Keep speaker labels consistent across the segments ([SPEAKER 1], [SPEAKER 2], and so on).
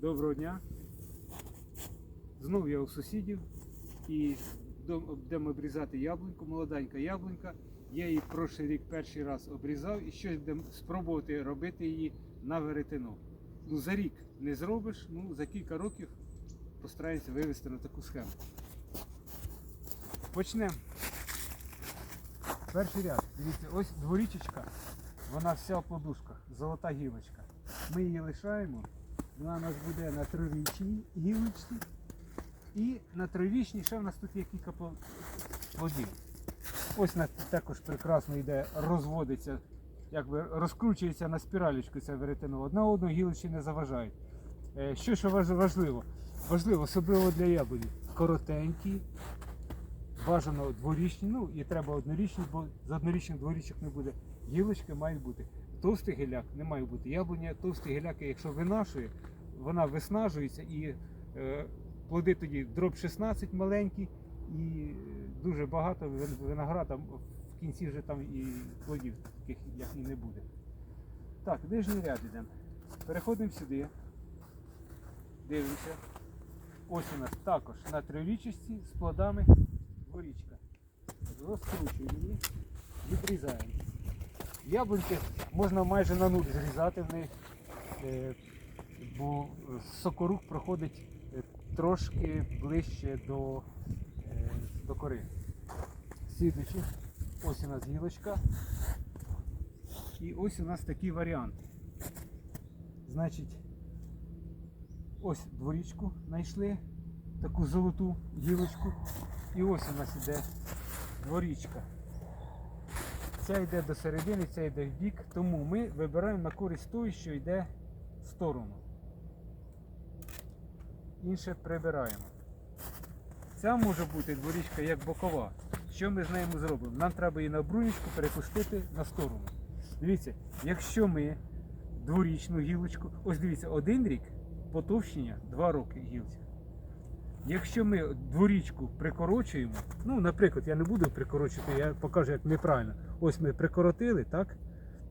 [SPEAKER 1] Доброго дня. Знову я у сусідів і будемо обрізати яблуньку, молоденька яблунька. Я її прошлий рік перший раз обрізав і щось будемо спробувати робити її на веретено. Ну, за рік не зробиш, ну за кілька років постараємося вивести на таку схему. Почнемо. Перший ряд. Дивіться, ось дворічечка, вона вся в подушках, золота гілочка. Ми її лишаємо. Вона у нас буде на трирічній гілочці. І на трирічній ще в нас тут є кілька пл- плодів. Ось на також прекрасно йде, розводиться, якби розкручується на спіралічку це веретено. Одна одну гілочці не заважають. Е, Що ще важливо? Важливо, особливо для яблуні. Коротенькі, бажано дворічні, ну і треба однорічні, бо з однорічних дворічок не буде. Гілочки мають бути. Товстий гіляк не має бути. Яблуня, товстий гіляк, якщо винашує, вона виснажується і е, плоди тоді дроб 16 маленький і дуже багато вин- винограда в кінці вже там і плодів таких як і не буде. Так, нижній ряд йдемо. Переходимо сюди. Дивимося. Ось у нас також на трирічості з плодами дворічка. Розкручуємо її, відрізаємо. Яблуньки можна майже на нуль зрізати в них, е, бо сокорук проходить е, трошки ближче до, е, до кори. Слідуючи, ось у нас гілочка. І ось у нас такий варіант. Значить, ось дворічку знайшли, таку золоту гілочку. І ось у нас іде дворічка. Ця йде до середини, ця йде в бік, тому ми вибираємо на користь тої, що йде в сторону. Інше прибираємо. Ця може бути дворічка як бокова. Що ми з нею зробимо? Нам треба її на брунічку перепустити на сторону. Дивіться, якщо ми дворічну гілочку, ось дивіться, один рік потовщення, два роки гілці. Якщо ми дворічку прикорочуємо, ну, наприклад, я не буду прикорочувати, я покажу, як неправильно. Ось ми прикоротили, так?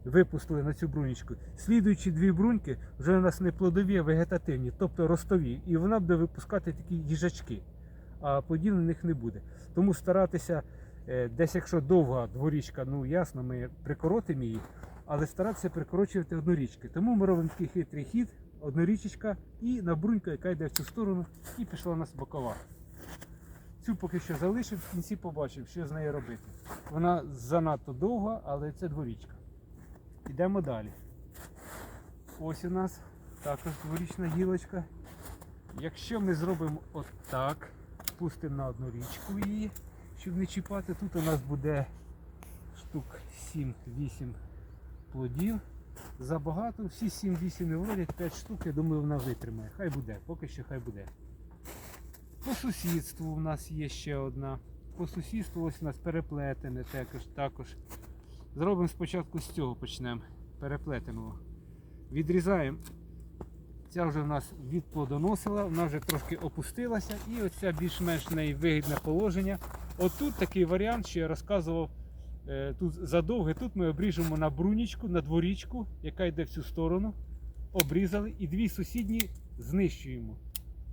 [SPEAKER 1] Випустили на цю брунічку. Слідуючі дві бруньки вже у нас не плодові, а вегетативні, тобто ростові. І вона буде випускати такі їжачки, а плодів на них не буде. Тому старатися, е, десь якщо довга дворічка, ну ясно, ми прикоротимо її, але старатися прикорочувати однорічки. Тому ми робимо такий хитрий хід, однорічечка і на брунька, яка йде в цю сторону, і пішла у нас бокова. Цю поки що залишив, в кінці побачив, що з нею робити. Вона занадто довга, але це дворічка. Йдемо далі. Ось у нас також дворічна гілочка. Якщо ми зробимо отак, пустимо на одну річку її, щоб не чіпати, тут у нас буде штук 7-8 плодів. Забагато, всі 7-8 не 5 штук, я думаю, вона витримає. Хай буде, поки що хай буде. По сусідству у нас є ще одна. По сусідству ось у нас переплетене також. також. Зробимо спочатку з цього почнемо. Переплетеного. Відрізаємо. Ця вже в нас відплодоносила, вона вже трошки опустилася і оця більш-менш в неї вигідне положення. Отут такий варіант, що я розказував тут задовге. Тут ми обріжемо на брунічку, на дворічку, яка йде в цю сторону. Обрізали і дві сусідні знищуємо.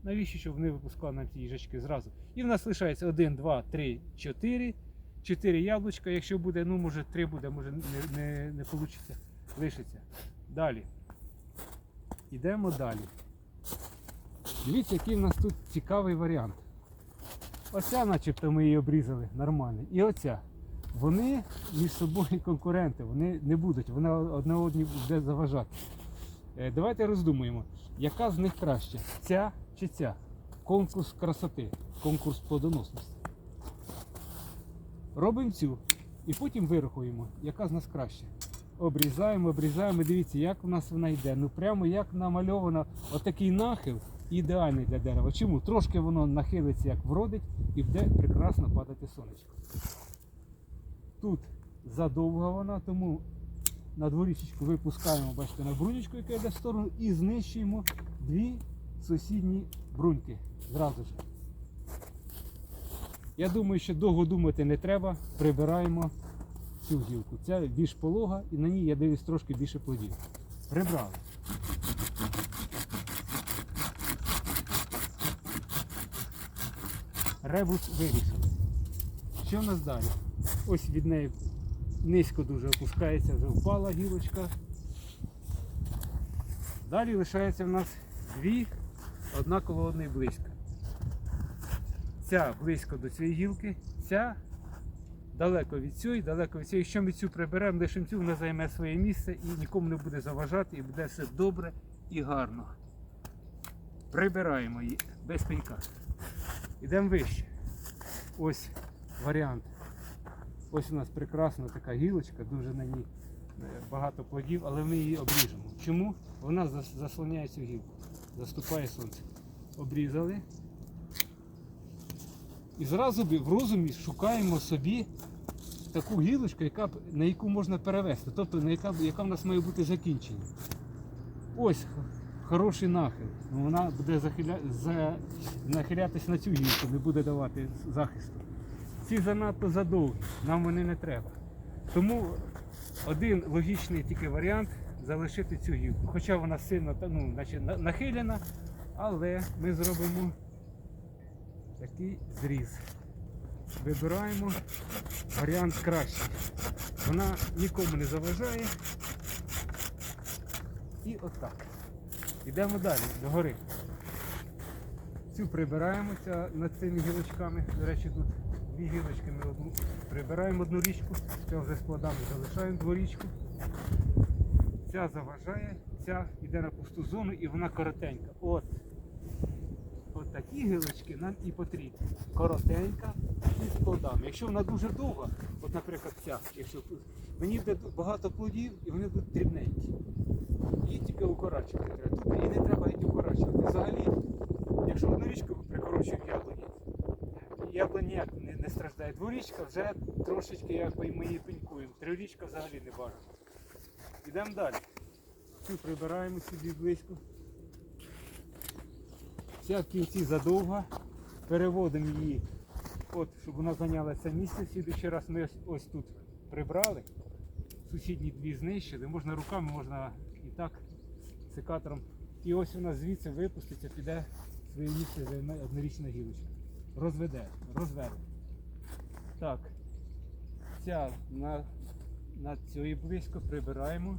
[SPEAKER 1] Навіщо, щоб вони випускали нам ті їжачки зразу? І в нас лишається 1, 2, 3, 4. 4 яблучка. Якщо буде, ну може 3 буде, може не, не, не вийде. Лишиться. Далі. Йдемо далі. Дивіться, який в нас тут цікавий варіант. Оця, начебто, ми її обрізали нормально. І оця. Вони між собою конкуренти, вони не будуть, вона одне одній буде заважати. Е, Давайте роздумуємо, яка з них краще? Ця чи ця? Конкурс красоти, конкурс плодоносності. Робимо цю і потім вирахуємо, яка з нас краще. Обрізаємо, обрізаємо. Дивіться, як в нас вона йде. Ну прямо як намальовано отакий нахил ідеальний для дерева. Чому? Трошки воно нахилиться, як вродить, і буде прекрасно падати сонечко. Тут задовга вона, тому на дворічечку випускаємо бачите, на брунечку, яка йде в сторону, і знищуємо дві сусідні бруньки. Зразу ж. Я думаю, що довго думати не треба. Прибираємо цю гілку. Ця більш полога і на ній я дивлюсь трошки більше плодів. Прибрали. Ребус вирішили. Що в нас далі? Ось від неї низько дуже опускається, вже впала гілочка. Далі лишається в нас дві одна і близько. Ця близько до цієї гілки, ця далеко від цієї, далеко від цієї. Якщо ми цю приберемо, лишимо цю, вона займе своє місце і нікому не буде заважати, і буде все добре і гарно. Прибираємо її без пенька. Йдемо вище. Ось варіант. Ось у нас прекрасна така гілочка, дуже на ній е, багато плодів, але ми її обріжемо. Чому? Вона зас- заслоняє цю гілку, заступає сонце. Обрізали. І зразу в розумі шукаємо собі таку гілочку, яка, на яку можна перевести, тобто на яка, яка в нас має бути закінчення. Ось хороший нахил. Вона буде захиля... за... нахилятися на цю гілку, не буде давати захисту. Ці занадто задовгі, нам вони не треба. Тому один логічний тільки варіант залишити цю гілку. Хоча вона сильно ну, нахилена, але ми зробимо такий зріз. Вибираємо варіант кращий. Вона нікому не заважає. І отак. Йдемо далі, догори. Цю прибираємо ця, над цими гілочками. До речі, тут дві гілочки ми одну прибираємо одну річку, ця вже з плодами залишаємо дворічку. Ця заважає, ця йде на пусту зону і вона коротенька. От. От такі гілочки нам і потрібні. Коротенька і з плодами. Якщо вона дуже довга, от, наприклад, ця, якщо мені буде багато плодів і вони будуть дрібненькі. Її тільки укорачувати треба. Тут і не треба геть укорачувати. Взагалі, якщо одну річку прикорочуємо яблуні, яблуні ніяк не, страждає. Дворічка вже трошечки якби ми її пенькуємо. Трирічка взагалі не бажано. Йдемо далі. Цю прибираємо сюди близько. Ця в кінці задовга. Переводимо її, от, щоб вона зайняла це місце. Слідуючий раз ми ось, ось тут прибрали. Сусідні дві знищили. Можна руками, можна і так секатором. І ось вона звідси випуститься, піде своє місце займе однорічна гілочка. Розведе, розверне. Так. Ця на, на цієї близько прибираємо.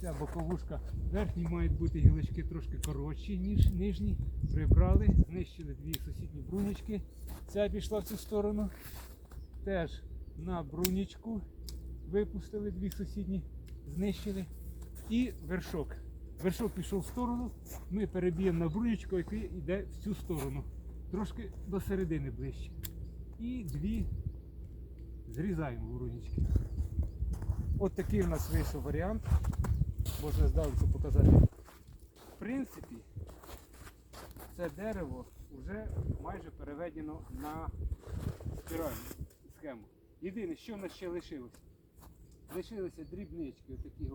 [SPEAKER 1] Ця боковушка. Верхні мають бути гілочки трошки коротші, ніж нижні. Прибрали, знищили дві сусідні брунічки. Ця пішла в цю сторону. Теж на брунічку випустили дві сусідні, знищили. І вершок. Вершок пішов в сторону, ми переб'ємо на брунічку, який йде в цю сторону. Трошки до середини ближче. І дві зрізаємо брунічки. От такий у нас вийшов варіант. Можна здалеку показати. В принципі, це дерево вже майже переведено на спіральну схему. Єдине, що в нас ще лишилось? Лишилися дрібнички, отакі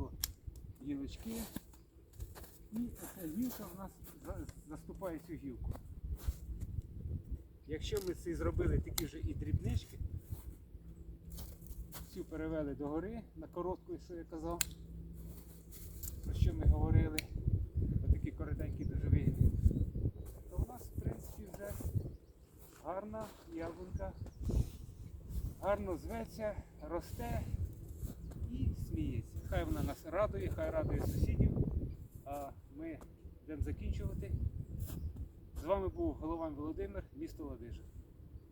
[SPEAKER 1] гілочки. І оця гілка в нас за- заступає цю гілку. Якщо ми це зробили такі вже і дрібнички, цю перевели догори на коротку, що я казав, про що ми говорили, отакі коротенькі дуже вигідні, то у нас в принципі вже гарна яблунка, гарно зветься, росте і сміється. Хай вона нас радує, хай радує сусідів. А ми йдемо закінчувати. З вами був Голован Володимир, місто Ладижин.